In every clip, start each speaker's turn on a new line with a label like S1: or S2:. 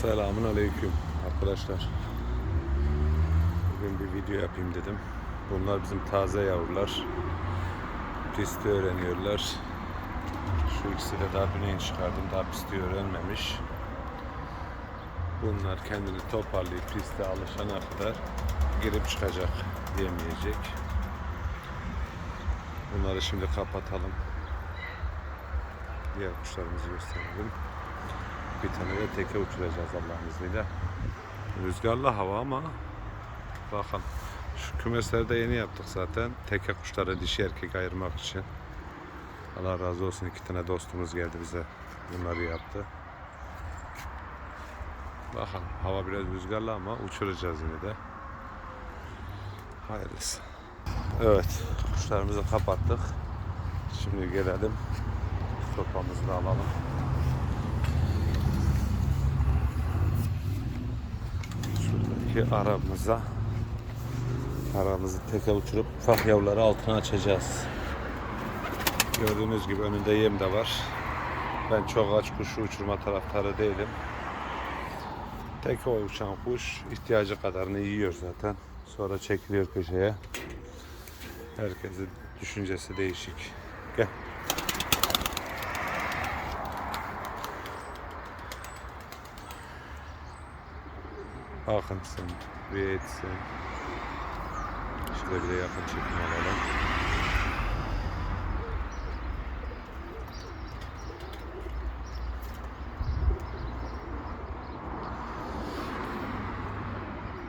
S1: Selamun Aleyküm arkadaşlar. Bugün bir video yapayım dedim. Bunlar bizim taze yavrular. Pisti öğreniyorlar. Şu ikisi de daha bineğin çıkardım. Daha pisti öğrenmemiş. Bunlar kendini toparlayıp piste alışana kadar girip çıkacak diyemeyecek. Bunları şimdi kapatalım. Diğer kuşlarımızı gösterelim. Bir tane de teke uçuracağız Allah'ın izniyle. Rüzgarlı hava ama bakın şu kümesleri de yeni yaptık zaten. Teke kuşları dişi erkek ayırmak için. Allah razı olsun iki tane dostumuz geldi bize bunları yaptı. Bakın hava biraz rüzgarlı ama uçuracağız yine de. Hayırlısı. Evet kuşlarımızı kapattık. Şimdi gelelim sopamızı da alalım. Şuradaki aramıza aramızı teke uçurup ufak yavruları altına açacağız. Gördüğünüz gibi önünde yem de var. Ben çok aç kuşu uçurma taraftarı değilim. Tek o uçan kuş ihtiyacı kadarını yiyor zaten. Sonra çekiliyor köşeye. Herkesin düşüncesi değişik. Gel. Akınsın, bir etsin. Şöyle bir de yakın çekim alalım.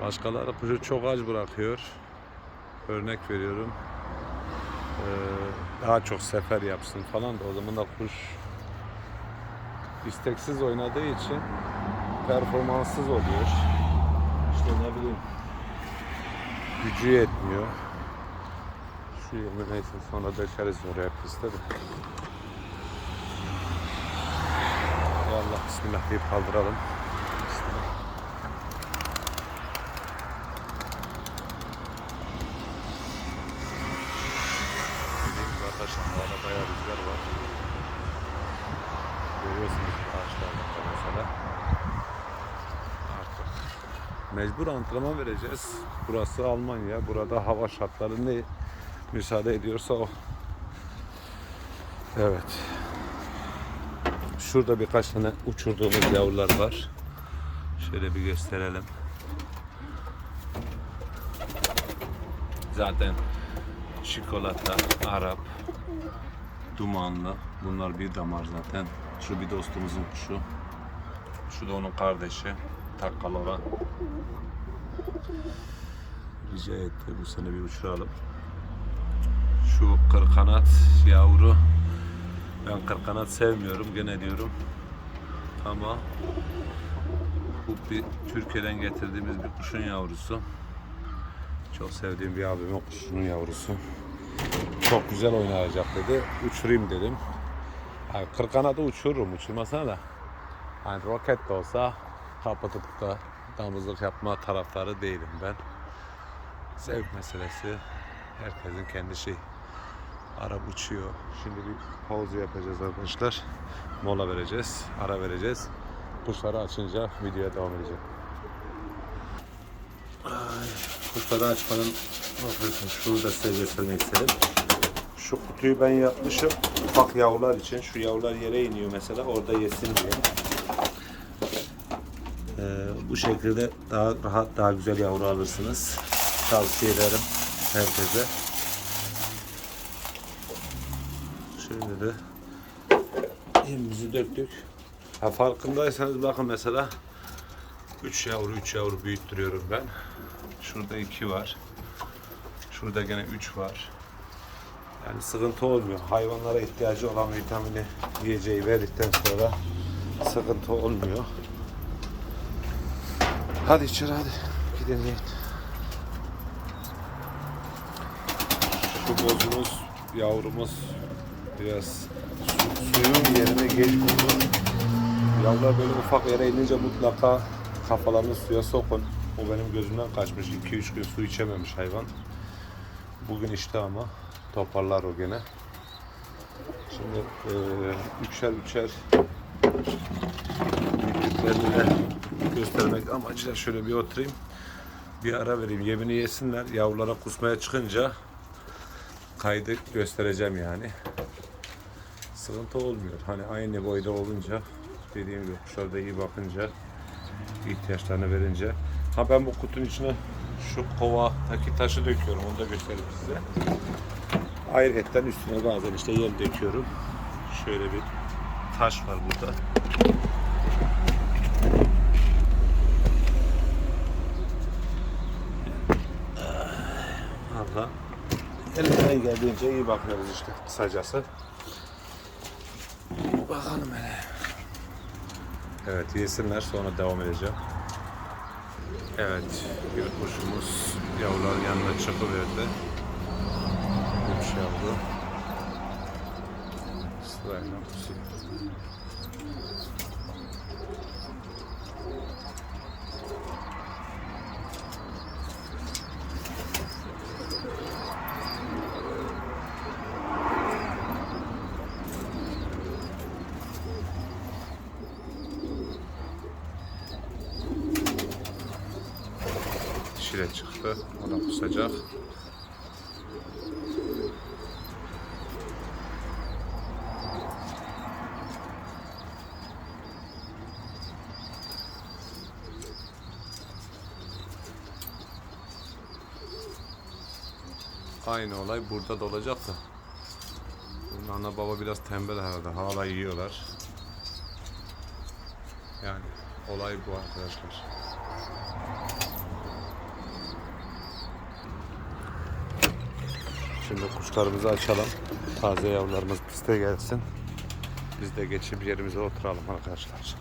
S1: Başkaları kuşu çok aç bırakıyor. Örnek veriyorum. Ee, daha çok sefer yapsın falan da o zaman da kuş isteksiz oynadığı için performanssız oluyor. Gücü yetmiyor. Şu yemi neyse sonra dökeriz oraya piste de. Allah bismillah deyip kaldıralım. Bismillah. Dediğim gibi arkadaşlar havada bayağı rüzgar var. Görüyorsunuz ağaçlarda mesela. Artık mecbur antrenman vereceğiz. Burası Almanya. Burada hava şartları ne müsaade ediyorsa o. Evet. Şurada birkaç tane uçurduğumuz yavrular var. Şöyle bir gösterelim. Zaten çikolata, Arap, dumanlı. Bunlar bir damar zaten. Şu bir dostumuzun kuşu. Şu da onun kardeşi. Takkalova. Rica etti bu sene bir uçuralım. Şu kırkanat yavru. Ben kırkanat sevmiyorum gene diyorum. Ama bu bir Türkiye'den getirdiğimiz bir kuşun yavrusu. Çok sevdiğim bir abimin kuşunun yavrusu. Çok güzel oynayacak dedi. Uçurayım dedim. Yani kırkanatı uçururum uçurmasına da. Hani roket de olsa kapatıp da damızlık yapma taraftarı değilim ben. Zevk meselesi. Herkesin kendi şey. Arap uçuyor. Şimdi bir pauzu yapacağız arkadaşlar. Mola vereceğiz. Ara vereceğiz. Kuşları açınca videoya devam edeceğim. Ay, kuşları açmanın bakıyorsun şunu da size göstermek istedim. Şu kutuyu ben yapmışım. Ufak yavrular için. Şu yavrular yere iniyor mesela. Orada yesin diye. Ee, bu şekilde daha rahat, daha güzel yavru alırsınız. Tavsiye ederim herkese. Şöyle de yemimizi döktük. Ha, farkındaysanız bakın mesela 3 yavru 3 yavru büyüttürüyorum ben. Şurada 2 var. Şurada gene 3 var. Yani sıkıntı olmuyor. Hayvanlara ihtiyacı olan vitamini yiyeceği verdikten sonra sıkıntı olmuyor. Hadi içeri hadi. Yiyin. Şu bozumuz, yavrumuz biraz su- suyun yerine geç buldu. Yavrular böyle ufak yere inince mutlaka kafalarını suya sokun. O benim gözümden kaçmış. 2-3 gün su içememiş hayvan. Bugün işte ama toparlar o gene. Şimdi eee, üçer üçer büyüdüklerini de amacıyla şöyle bir oturayım. Bir ara vereyim. Yemini yesinler. Yavrulara kusmaya çıkınca kaydı göstereceğim yani. Sıkıntı olmuyor. Hani aynı boyda olunca dediğim gibi kuşlar da iyi bakınca ihtiyaçlarını verince. Ha ben bu kutunun içine şu kovadaki taşı döküyorum. Onu da göstereyim size. Ayrıca üstüne bazen işte yem döküyorum. Şöyle bir taş var burada. Allah. Elimden geldiğince iyi bakıyoruz işte kısacası. Bakalım hele. Evet yesinler sonra devam edeceğim. Evet bir kuşumuz yavruların yanına çıkıverdi. Üç yavru. Sırayla kusuyor. Şile çıktı. O da kusacak. Aynı olay burada da olacak da. Ana baba biraz tembel herhalde. Hala yiyorlar. Yani olay bu arkadaşlar. Şimdi kuşlarımızı açalım. Taze yavrularımız piste gelsin. Biz de geçip yerimize oturalım arkadaşlar.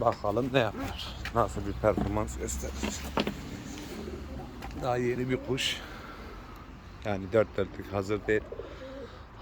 S1: Bakalım ne yapar. Nasıl bir performans gösterir. Daha yeni bir kuş. Yani dört dörtlük hazır değil.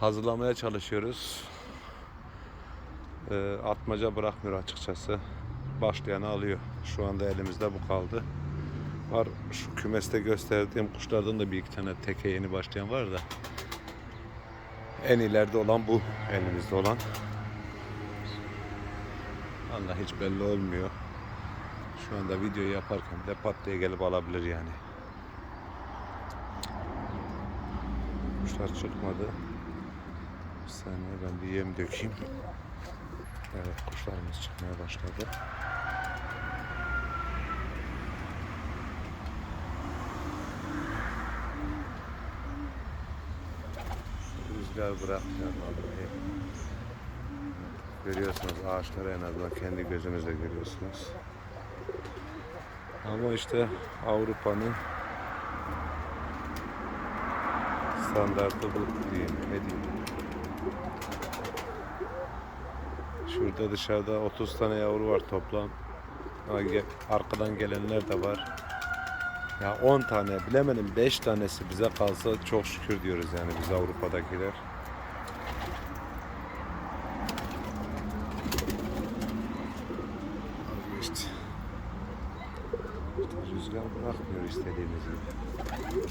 S1: Hazırlamaya çalışıyoruz. Ee, atmaca bırakmıyor açıkçası. Başlayanı alıyor. Şu anda elimizde bu kaldı. Var şu kümeste gösterdiğim kuşlardan da bir iki tane teke yeni başlayan var da. En ileride olan bu elimizde olan. Allah hiç belli olmuyor. Şu anda videoyu yaparken de pat diye gelip alabilir yani. Kuşlar çıkmadı. Bir saniye ben bir yem dökeyim. Evet kuşlarımız çıkmaya başladı. Rüzgar bırakmıyor vallahi. Görüyorsunuz ağaçları en azından kendi gözünüzle görüyorsunuz. Ama işte Avrupa'nın standartı bu diyeyim, ne diyeyim. Şurada dışarıda 30 tane yavru var toplam. Arkadan gelenler de var. Ya 10 tane bilemedim 5 tanesi bize kalsa çok şükür diyoruz yani biz Avrupa'dakiler. İşte. İşte rüzgar bırakmıyor istediğimiz gibi.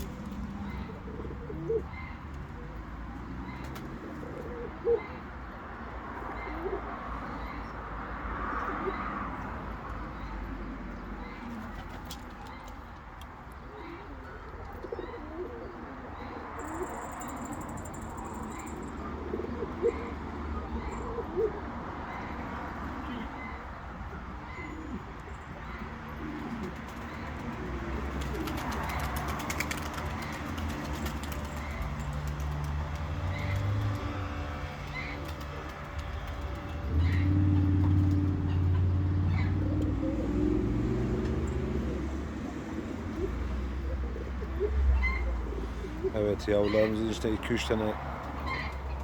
S1: Evet yavrularımızın işte 2-3 tane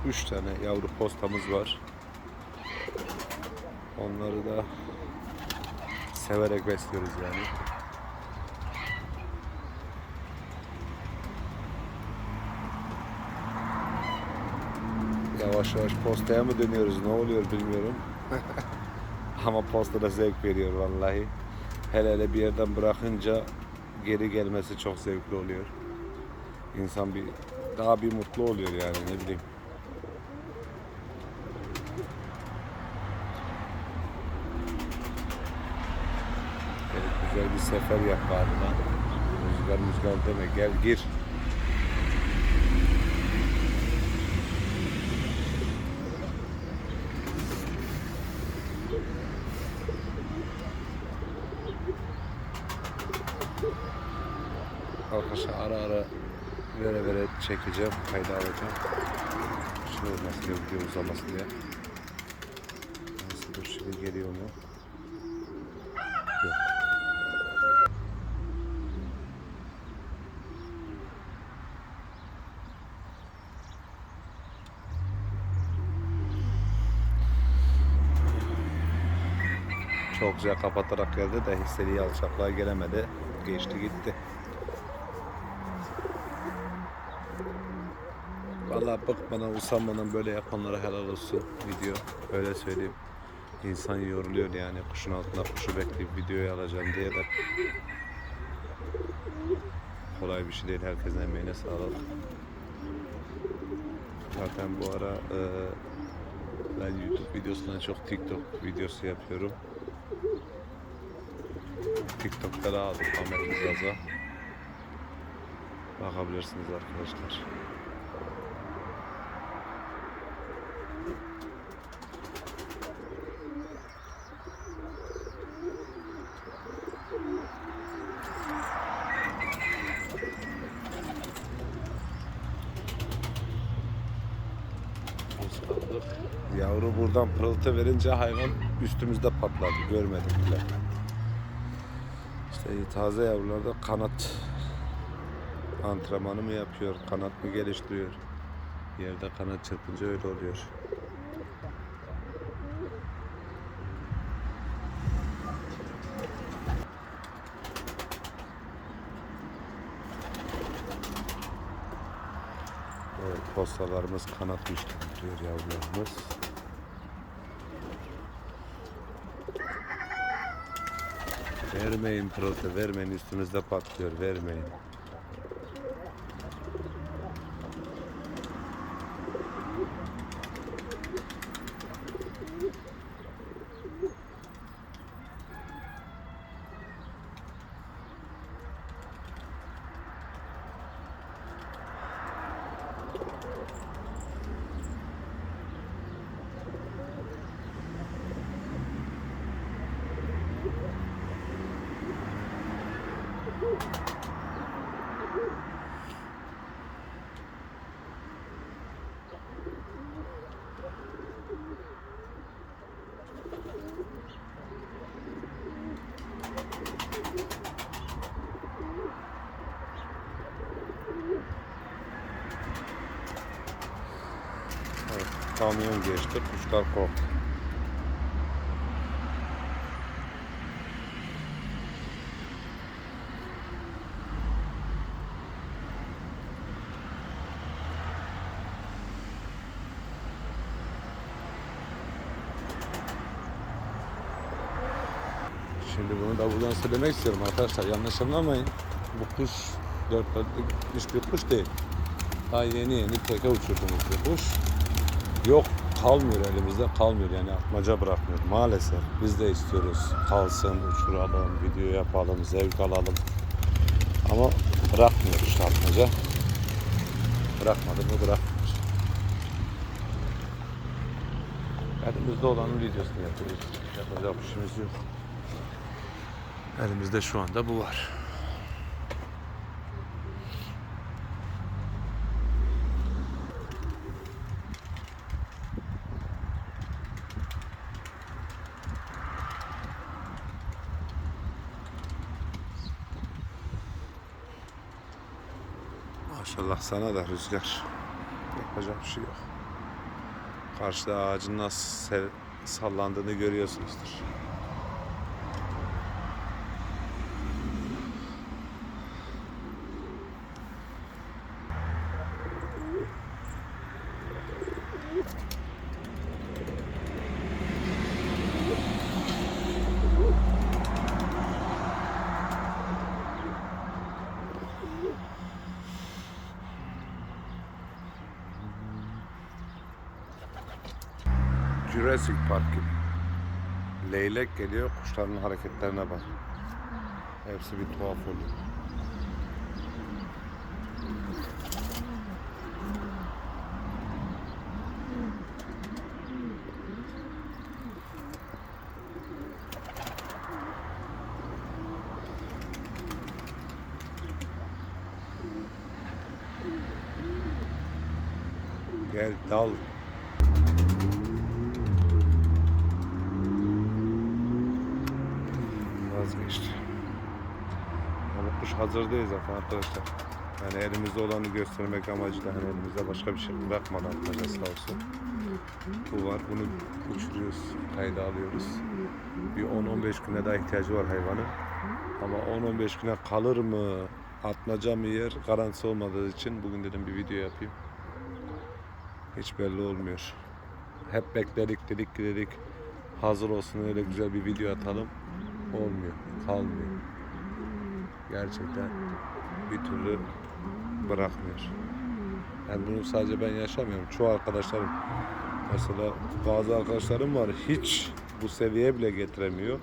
S1: 3 tane yavru postamız var. Onları da severek besliyoruz yani. Yavaş yavaş postaya mı dönüyoruz ne oluyor bilmiyorum. Ama posta da zevk veriyor vallahi. Hele hele bir yerden bırakınca geri gelmesi çok zevkli oluyor insan bir daha bir mutlu oluyor yani ne bileyim. Evet, güzel bir sefer yap bari lan. Rüzgar müzgar deme gel gir. Çekeceğim, kayda alacağım. Şey olmasın diye, video uzamasın diye. Nasıl dur şimdi geliyor mu? Çok güzel kapatarak geldi de istediği alçaklığa gelemedi. Geçti gitti. Vallahi bıkmadan usanmadan böyle yapanlara helal olsun video. Öyle söyleyeyim. İnsan yoruluyor yani kuşun altında kuşu bekleyip videoyu alacağım diye de. Kolay bir şey değil. Herkesin emeğine sağlık. Zaten bu ara e, ben YouTube videosundan çok TikTok videosu yapıyorum. TikTok'ta da aldım Ahmet Rızaz'a. Bakabilirsiniz arkadaşlar. Yavru buradan pırıltı verince hayvan üstümüzde patladı. Görmedik bile. İşte taze yavrularda kanat antrenmanı mı yapıyor, kanat mı geliştiriyor? Yerde kanat çırpınca öyle oluyor. Evet, postalarımız kanat güçlendiriyor yavrularımız. Vermeyin pırıltı, vermeyin üstünüzde patlıyor, vermeyin. Evet, kamyon geçti, kuşlar korktu. Şimdi bunu da buradan söylemek istiyorum arkadaşlar. Yanlış anlamayın. Bu kuş dört dörtlük bir kuş değil. Daha yeni yeni teke uçurduğumuz bir kuş. Yok kalmıyor elimizde kalmıyor yani atmaca bırakmıyor maalesef. Biz de istiyoruz kalsın, uçuralım, video yapalım, zevk alalım. Ama bırakmıyor işte atmaca. Bırakmadı mı bırakmıyor. Elimizde olanın videosunu yapıyoruz. Yapacak bir şeyimiz yok. Elimizde şu anda bu var. Sana da rüzgar. Yapacak bir şey yok. Karşıda ağacın nasıl sallandığını görüyorsunuzdur. Jurassic Park gibi. Leylek geliyor, kuşların hareketlerine bak.
S2: Hepsi bir tuhaf oluyor. Gel dal. Yani kuş hazır değil zaten arkadaşlar. Yani elimizde olanı göstermek amacıyla hani elimizde başka bir şey bırakmadan atmaca sağ olsun. Bu var. Bunu uçuruyoruz. Kayda alıyoruz. Bir 10-15 güne daha ihtiyacı var hayvanın. Ama 10-15 güne kalır mı? Atmaca mı yer? Garantisi olmadığı için bugün dedim bir video yapayım. Hiç belli olmuyor. Hep bekledik dedik dedik hazır olsun öyle güzel bir video atalım. Olmuyor. Kalmıyor. Gerçekten bir türlü bırakmıyor. Yani bunu sadece ben yaşamıyorum. Çoğu arkadaşlarım mesela bazı arkadaşlarım var hiç bu seviyeye bile getiremiyor.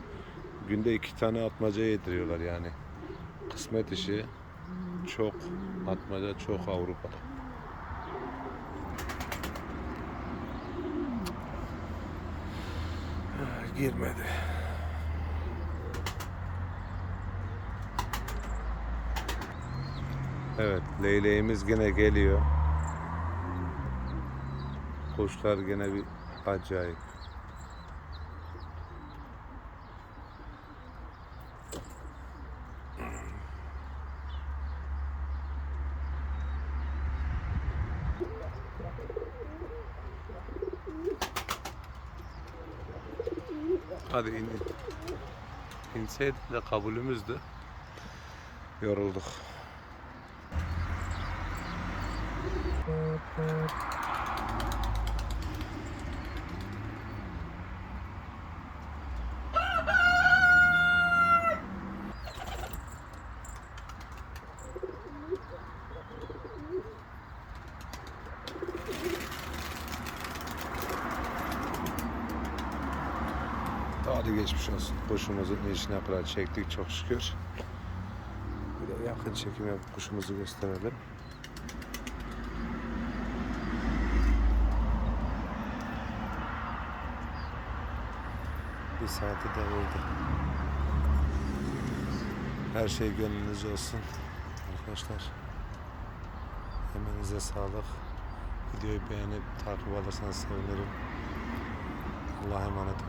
S2: Günde iki tane atmaca yediriyorlar yani. Kısmet işi çok atmaca çok Avrupa'da. Girmedi. Evet, leyleğimiz gene geliyor. Kuşlar gene bir acayip. Hadi in. in. İnseydi de kabulümüzdü. Yorulduk. Hadi geçmiş olsun. Kuşumuzun inişine kadar çektik çok şükür. Bir de yakın çekim yapıp kuşumuzu gösterelim. Saati devirdi. Her şey gönlünüzce olsun. Arkadaşlar. Emeğinize sağlık. Videoyu beğenip takip alırsanız sevinirim. Allah'a emanet.